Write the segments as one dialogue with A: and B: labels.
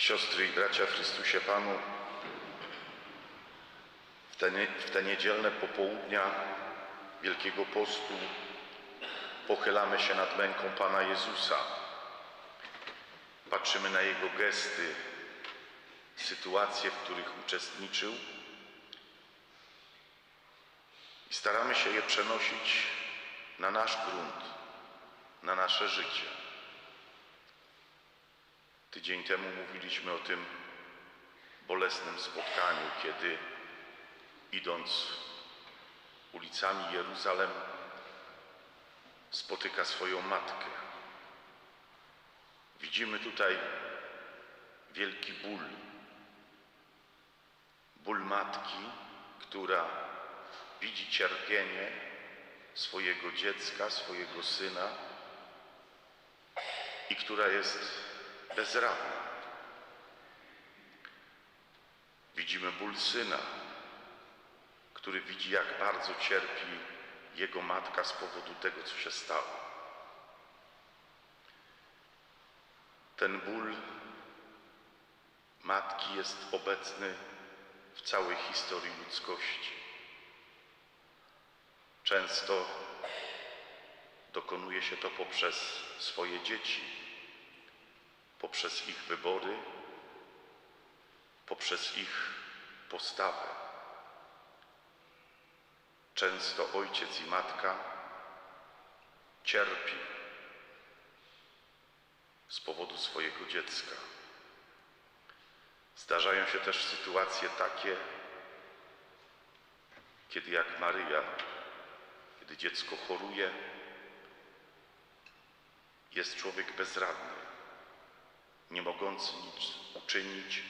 A: Siostry i bracia w Chrystusie Panu, w te, w te niedzielne popołudnia Wielkiego Postu pochylamy się nad męką Pana Jezusa. Patrzymy na Jego gesty, sytuacje, w których uczestniczył i staramy się je przenosić na nasz grunt, na nasze życie. Tydzień temu mówiliśmy o tym bolesnym spotkaniu, kiedy idąc ulicami Jeruzalem spotyka swoją matkę. Widzimy tutaj wielki ból. Ból matki, która widzi cierpienie swojego dziecka, swojego syna i która jest bezradna. Widzimy ból syna, który widzi, jak bardzo cierpi jego matka z powodu tego, co się stało. Ten ból matki jest obecny w całej historii ludzkości. Często dokonuje się to poprzez swoje dzieci, poprzez ich wybory, poprzez ich postawę. Często ojciec i matka cierpi z powodu swojego dziecka. Zdarzają się też sytuacje takie, kiedy jak Maryja, kiedy dziecko choruje, jest człowiek bezradny, nie mogący nic uczynić,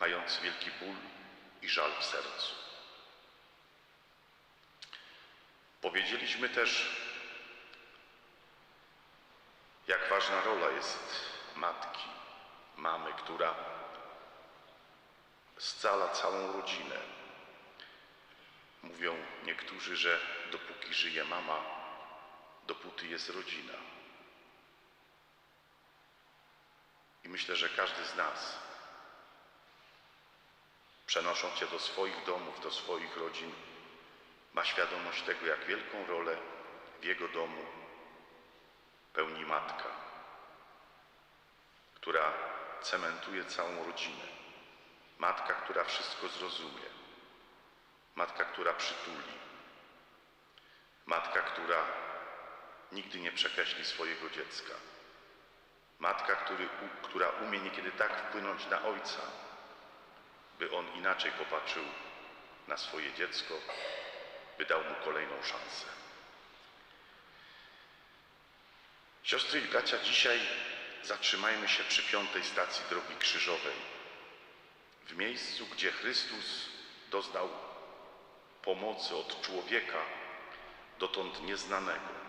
A: mając wielki ból i żal w sercu. Powiedzieliśmy też, jak ważna rola jest matki, mamy, która scala całą rodzinę. Mówią niektórzy, że dopóki żyje mama, dopóty jest rodzina. I myślę, że każdy z nas, przenosząc się do swoich domów, do swoich rodzin, ma świadomość tego, jak wielką rolę w jego domu pełni matka, która cementuje całą rodzinę. Matka, która wszystko zrozumie. Matka, która przytuli. Matka, która nigdy nie przekreśli swojego dziecka. Matka, który, która umie niekiedy tak wpłynąć na ojca, by on inaczej popatrzył na swoje dziecko, by dał mu kolejną szansę. Siostry i bracia, dzisiaj zatrzymajmy się przy piątej stacji drogi krzyżowej, w miejscu, gdzie Chrystus doznał pomocy od człowieka dotąd nieznanego,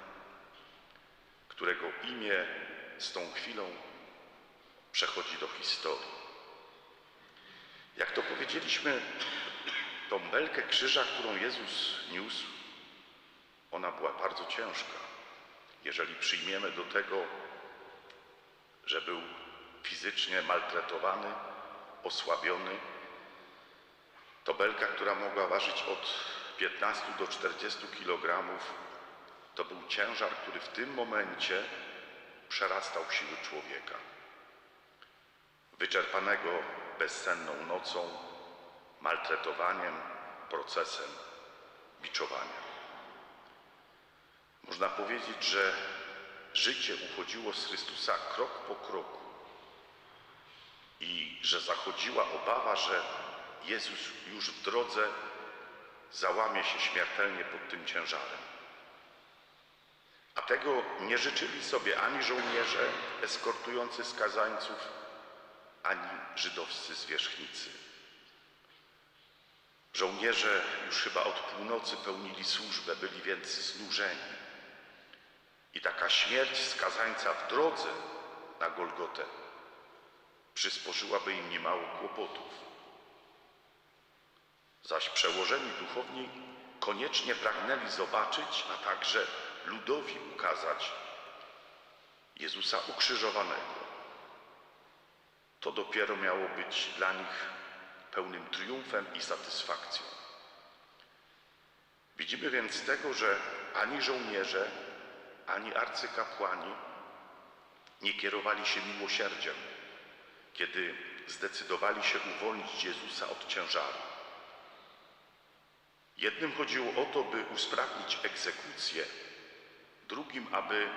A: którego imię z tą chwilą przechodzi do historii. Jak to powiedzieliśmy, tą belkę krzyża, którą Jezus niósł, ona była bardzo ciężka. Jeżeli przyjmiemy do tego, że był fizycznie maltretowany, osłabiony, to belka, która mogła ważyć od 15 do 40 kg, to był ciężar, który w tym momencie przerastał siły człowieka. Wyczerpanego bezsenną nocą, maltretowaniem, procesem biczowania. Można powiedzieć, że życie uchodziło z Chrystusa krok po kroku i że zachodziła obawa, że Jezus już w drodze załamie się śmiertelnie pod tym ciężarem. A tego nie życzyli sobie ani żołnierze eskortujący skazańców, ani żydowscy zwierzchnicy. Żołnierze już chyba od północy pełnili służbę, byli więc znużeni. I taka śmierć skazańca w drodze na Golgotę przysporzyłaby im niemało kłopotów. Zaś przełożeni duchowni koniecznie pragnęli zobaczyć, a także ludowi ukazać Jezusa ukrzyżowanego. To dopiero miało być dla nich pełnym triumfem i satysfakcją. Widzimy więc tego, że ani żołnierze, ani arcykapłani nie kierowali się miłosierdziem, kiedy zdecydowali się uwolnić Jezusa od ciężaru. Jednym chodziło o to, by usprawnić egzekucję, drugim, aby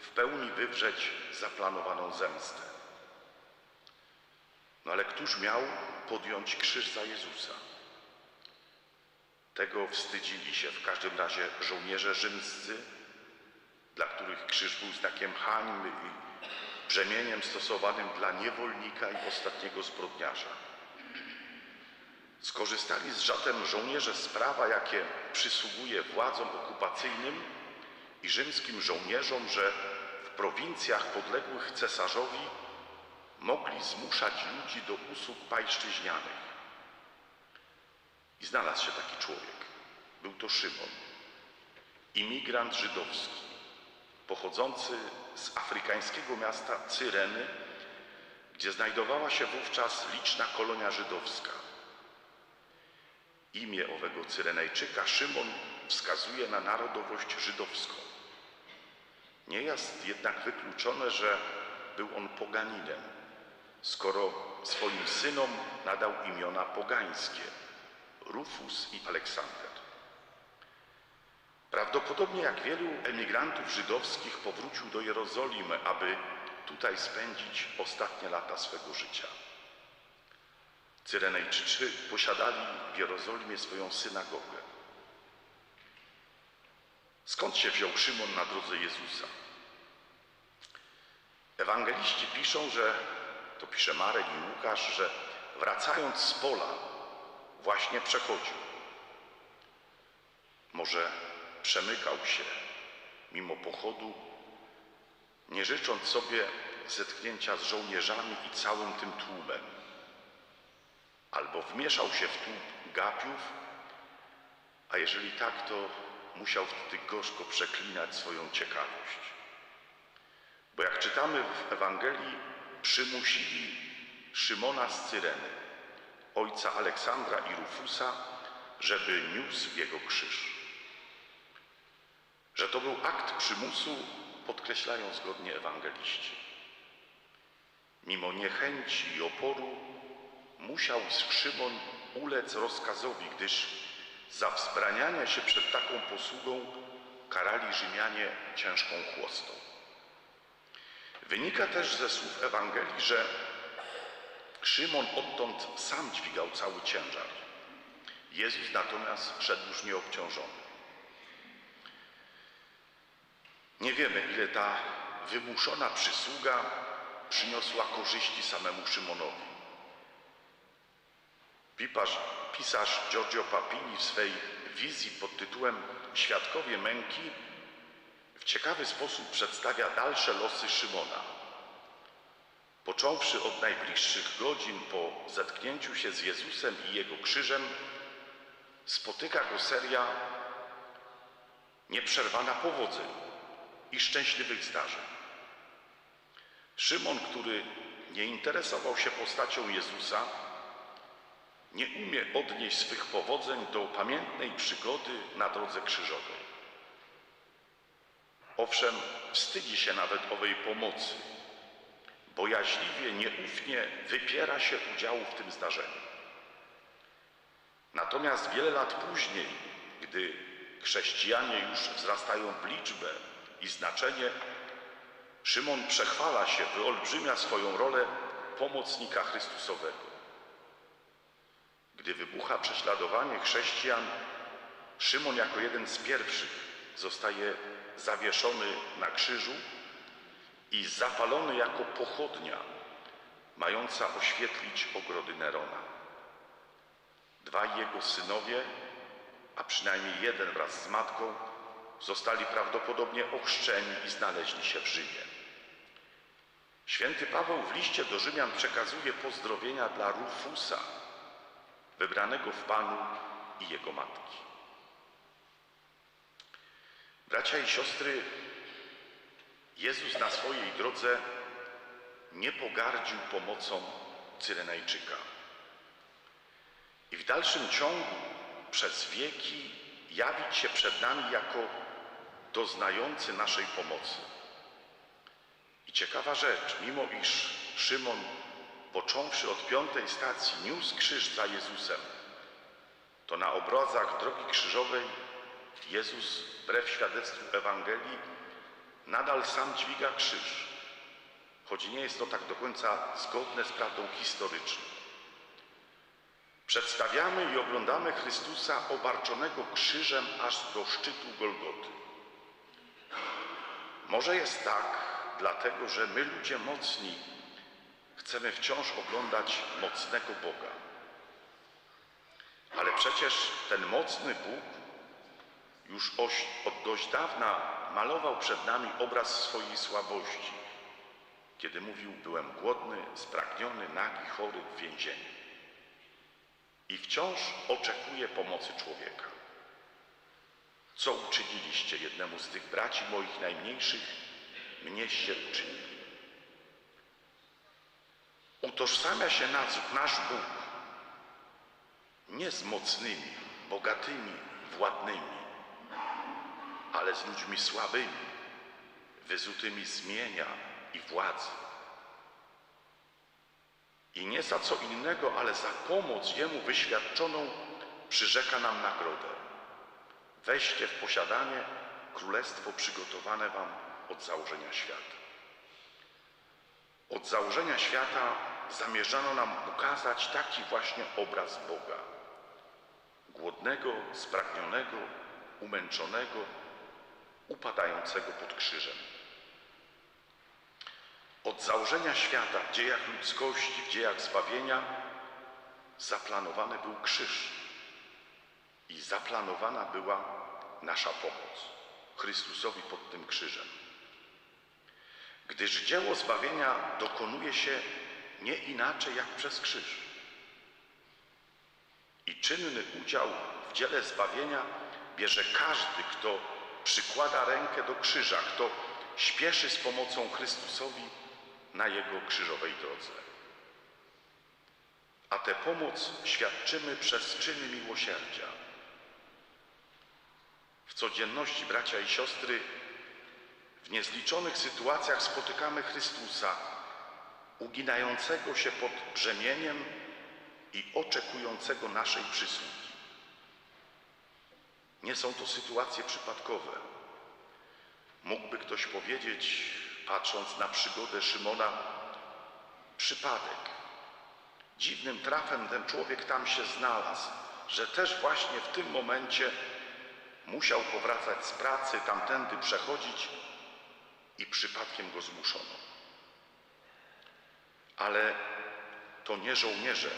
A: w pełni wywrzeć zaplanowaną zemstę. No ale któż miał podjąć krzyż za Jezusa? Tego wstydzili się w każdym razie żołnierze rzymscy, dla których krzyż był znakiem hańby i brzemieniem stosowanym dla niewolnika i ostatniego zbrodniarza. Skorzystali z żatem żołnierze z prawa, jakie przysługuje władzom okupacyjnym i rzymskim żołnierzom, że w prowincjach podległych cesarzowi mogli zmuszać ludzi do usług pańszczyźnianych. I znalazł się taki człowiek. Był to Szymon, imigrant żydowski, pochodzący z afrykańskiego miasta Cyreny, gdzie znajdowała się wówczas liczna kolonia żydowska. Imię owego Cyrenejczyka Szymon wskazuje na narodowość żydowską. Nie jest jednak wykluczone, że był on poganinem, skoro swoim synom nadał imiona pogańskie Rufus i Aleksander. Prawdopodobnie jak wielu emigrantów żydowskich powrócił do Jerozolimy, aby tutaj spędzić ostatnie lata swego życia. Cyrenejczycy posiadali w Jerozolimie swoją synagogę. Skąd się wziął Szymon na drodze Jezusa? Ewangeliści piszą, że, to pisze Marek i Łukasz, że wracając z pola właśnie przechodził. Może przemykał się mimo pochodu, nie życząc sobie zetknięcia z żołnierzami i całym tym tłumem, albo wmieszał się w tłum gapiów, a jeżeli tak, to musiał wtedy gorzko przeklinać swoją ciekawość. Bo jak czytamy w Ewangelii, przymusili Szymona z Cyreny, ojca Aleksandra i Rufusa, żeby niósł jego krzyż. Że to był akt przymusu, podkreślają zgodnie ewangeliści. Mimo niechęci i oporu musiał Szymon ulec rozkazowi, gdyż za wzbranianie się przed taką posługą karali Rzymianie ciężką chłostą. Wynika też ze słów Ewangelii, że Szymon odtąd sam dźwigał cały ciężar. Jezus natomiast szedł już nieobciążony. Nie wiemy, ile ta wymuszona przysługa przyniosła korzyści samemu Szymonowi. Pisarz Giorgio Papini w swej wizji pod tytułem Świadkowie męki w ciekawy sposób przedstawia dalsze losy Szymona. Począwszy od najbliższych godzin po zetknięciu się z Jezusem i Jego krzyżem, spotyka go seria nieprzerwana powodzeń i szczęśliwych zdarzeń. Szymon, który nie interesował się postacią Jezusa, nie umie odnieść swych powodzeń do pamiętnej przygody na drodze krzyżowej. Owszem, wstydzi się nawet owej pomocy, bojaźliwie, nieufnie wypiera się udziału w tym zdarzeniu. Natomiast wiele lat później, gdy chrześcijanie już wzrastają w liczbę i znaczenie, Szymon przechwala się, wyolbrzymia swoją rolę pomocnika Chrystusowego. Gdy wybucha prześladowanie chrześcijan, Szymon jako jeden z pierwszych zostaje zawieszony na krzyżu i zapalony jako pochodnia mająca oświetlić ogrody Nerona. Dwaj jego synowie, a przynajmniej jeden wraz z matką, zostali prawdopodobnie ochrzczeni i znaleźli się w Rzymie. Święty Paweł w liście do Rzymian przekazuje pozdrowienia dla Rufusa, wybranego w Panu i jego matki. Bracia i siostry, Jezus na swojej drodze nie pogardził pomocą Cyrenajczyka. I w dalszym ciągu przez wieki jawić się przed nami jako doznający naszej pomocy. I ciekawa rzecz, mimo iż Szymon, począwszy od piątej stacji, niósł krzyż za Jezusem, to na obrazach drogi krzyżowej Jezus, wbrew świadectwu Ewangelii, nadal sam dźwiga krzyż, choć nie jest to tak do końca zgodne z prawdą historyczną. Przedstawiamy i oglądamy Chrystusa obarczonego krzyżem aż do szczytu Golgoty. Może jest tak, dlatego że my, ludzie mocni, chcemy wciąż oglądać mocnego Boga. Ale przecież ten mocny Bóg już od dość dawna malował przed nami obraz swojej słabości, kiedy mówił: Byłem głodny, spragniony, nagi, chory, w więzieniu. I wciąż oczekuje pomocy człowieka. Co uczyniliście jednemu z tych braci moich najmniejszych, mnieście uczynili. Utożsamia się nas, nasz Bóg nie z mocnymi, bogatymi, władnymi, ale z ludźmi słabymi, wyzutymi z mienia i władzy. I nie za co innego, ale za pomoc Jemu wyświadczoną przyrzeka nam nagrodę. Weźcie w posiadanie królestwo przygotowane Wam od założenia świata. Od założenia świata zamierzano nam ukazać taki właśnie obraz Boga. Głodnego, spragnionego, umęczonego, upadającego pod krzyżem. Od założenia świata w dziejach ludzkości, w dziejach zbawienia zaplanowany był krzyż i zaplanowana była nasza pomoc Chrystusowi pod tym krzyżem. Gdyż dzieło zbawienia dokonuje się nie inaczej jak przez krzyż. I czynny udział w dziele zbawienia bierze każdy, kto przykłada rękę do krzyża, kto śpieszy z pomocą Chrystusowi na Jego krzyżowej drodze. A tę pomoc świadczymy przez czyny miłosierdzia. W codzienności, bracia i siostry, w niezliczonych sytuacjach spotykamy Chrystusa, uginającego się pod brzemieniem i oczekującego naszej przysługi. Nie są to sytuacje przypadkowe. Mógłby ktoś powiedzieć, patrząc na przygodę Szymona, przypadek. Dziwnym trafem ten człowiek tam się znalazł, że też właśnie w tym momencie musiał powracać z pracy, tamtędy przechodzić i przypadkiem go zmuszono. Ale to nie żołnierze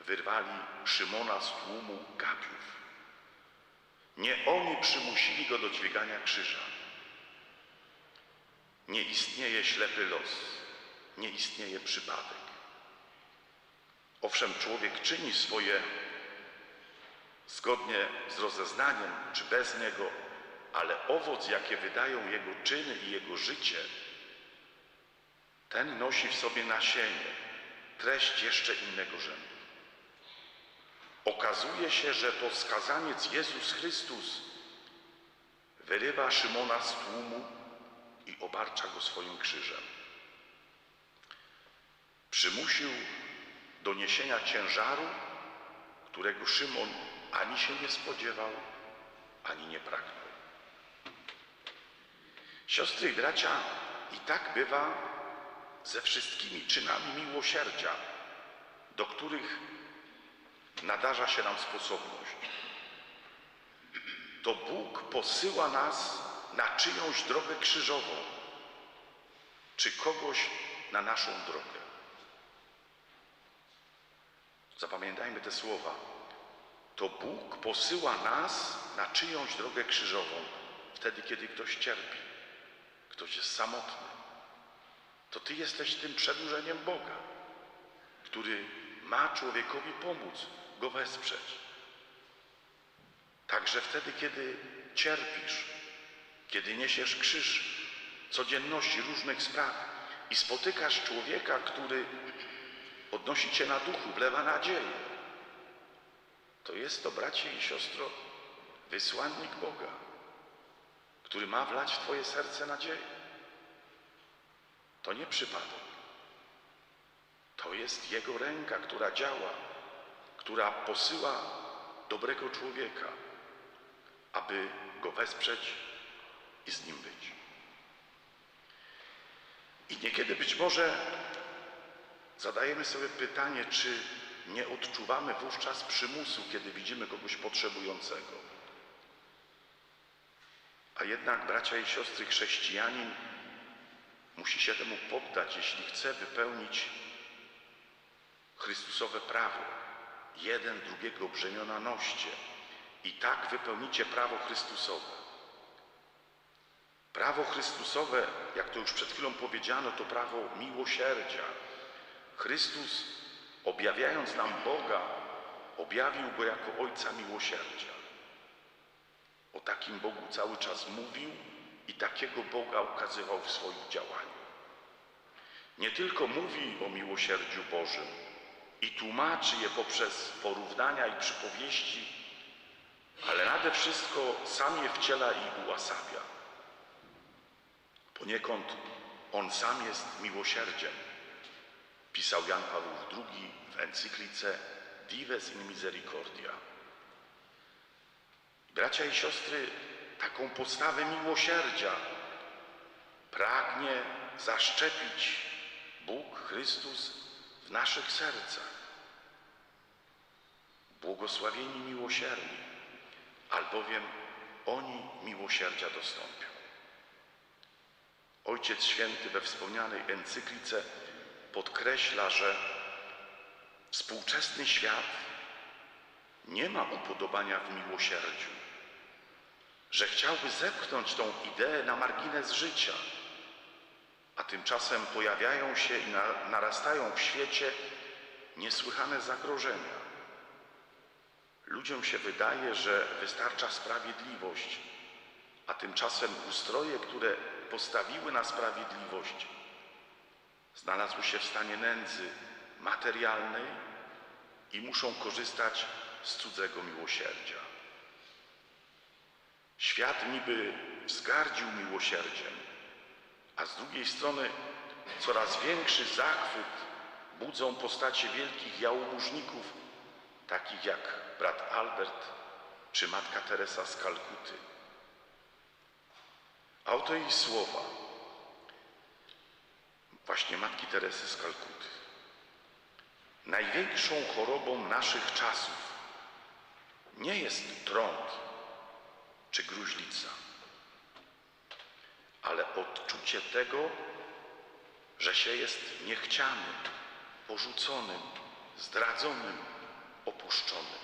A: wyrwali Szymona z tłumu gapiów. Nie oni przymusili go do dźwigania krzyża. Nie istnieje ślepy los, nie istnieje przypadek. Owszem, człowiek czyni swoje zgodnie z rozeznaniem czy bez niego, ale owoc, jakie wydają jego czyny i jego życie, ten nosi w sobie nasienie, treść jeszcze innego rzędu. Okazuje się, że to skazaniec Jezus Chrystus wyrywa Szymona z tłumu i obarcza go swoim krzyżem. Przymusił do niesienia ciężaru, którego Szymon ani się nie spodziewał, ani nie pragnął. Siostry i bracia, i tak bywa ze wszystkimi czynami miłosierdzia, do których nadarza się nam sposobność. To Bóg posyła nas na czyjąś drogę krzyżową, czy kogoś na naszą drogę. Zapamiętajmy te słowa. To Bóg posyła nas na czyjąś drogę krzyżową, wtedy, kiedy ktoś cierpi, ktoś jest samotny. To Ty jesteś tym przedłużeniem Boga, który ma człowiekowi pomóc, go wesprzeć. Także wtedy, kiedy cierpisz, kiedy niesiesz krzyż codzienności, różnych spraw i spotykasz człowieka, który podnosi cię na duchu, wlewa nadzieję, to jest to, bracie i siostro, wysłannik Boga, który ma wlać w Twoje serce nadzieję. To nie przypadek. To jest Jego ręka, która działa, która posyła dobrego człowieka, aby go wesprzeć i z nim być. I niekiedy być może zadajemy sobie pytanie, czy nie odczuwamy wówczas przymusu, kiedy widzimy kogoś potrzebującego. A jednak, bracia i siostry, chrześcijanin musi się temu poddać, jeśli chce wypełnić Chrystusowe prawo. Jeden drugiego brzemiona noście i tak wypełnicie prawo Chrystusowe. Prawo Chrystusowe, jak to już przed chwilą powiedziano, to prawo miłosierdzia. Chrystus, objawiając nam Boga, objawił Go jako Ojca Miłosierdzia. O takim Bogu cały czas mówił i takiego Boga ukazywał w swoim działaniu. Nie tylko mówi o miłosierdziu Bożym i tłumaczy je poprzez porównania i przypowieści, ale nade wszystko sam je wciela i ułasawia. Poniekąd On sam jest miłosierdziem, pisał Jan Paweł II w encyklice Dives in Misericordia. Bracia i siostry, taką postawę miłosierdzia pragnie zaszczepić Bóg, Chrystus w naszych sercach. Błogosławieni miłosierni, albowiem oni miłosierdzia dostąpią. Ojciec Święty we wspomnianej encyklice podkreśla, że współczesny świat nie ma upodobania w miłosierdziu, że chciałby zepchnąć tą ideę na margines życia, a tymczasem pojawiają się i narastają w świecie niesłychane zagrożenia. Ludziom się wydaje, że wystarcza sprawiedliwość, a tymczasem ustroje, które postawiły na sprawiedliwość, znalazły się w stanie nędzy materialnej i muszą korzystać z cudzego miłosierdzia. Świat niby wzgardził miłosierdziem, a z drugiej strony coraz większy zachwyt budzą postacie wielkich jałmużników, takich jak brat Albert czy matka Teresa z Kalkuty. A oto jej słowa, właśnie matki Teresy z Kalkuty. Największą chorobą naszych czasów nie jest trąd czy gruźlica, ale odczucie tego, że się jest niechcianym, porzuconym, zdradzonym, opuszczonym.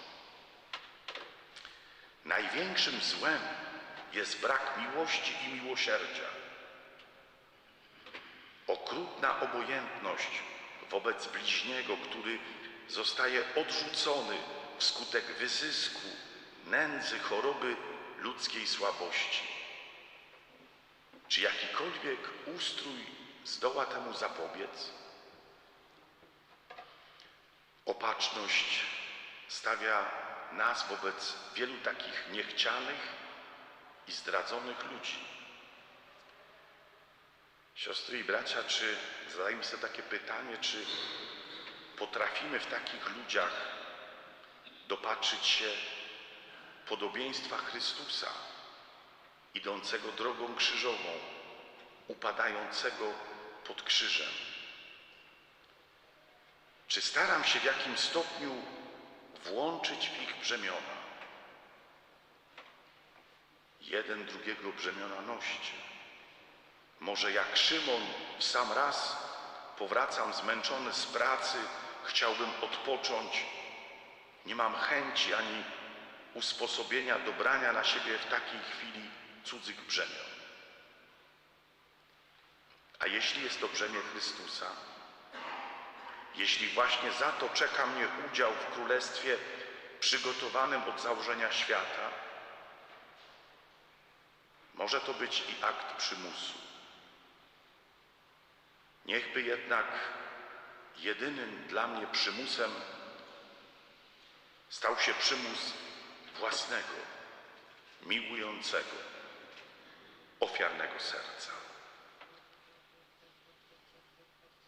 A: Największym złem jest brak miłości i miłosierdzia. Okrutna obojętność wobec bliźniego, który zostaje odrzucony wskutek wyzysku, nędzy, choroby ludzkiej słabości. Czy jakikolwiek ustrój zdoła temu zapobiec? Opatrzność stawia nas wobec wielu takich niechcianych i zdradzonych ludzi. Siostry i bracia, czy zadajmy sobie takie pytanie, czy potrafimy w takich ludziach dopatrzyć się podobieństwa Chrystusa, idącego drogą krzyżową, upadającego pod krzyżem? Czy staram się w jakim stopniu włączyć w ich brzemiona? Jeden drugiego brzemiona noście. Może jak Szymon w sam raz powracam zmęczony z pracy, chciałbym odpocząć, nie mam chęci ani usposobienia dobrania na siebie w takiej chwili cudzych brzemion. A jeśli jest to brzemię Chrystusa, jeśli właśnie za to czeka mnie udział w Królestwie przygotowanym od założenia świata, może to być i akt przymusu. Niechby jednak jedynym dla mnie przymusem stał się przymus własnego, miłującego, ofiarnego serca.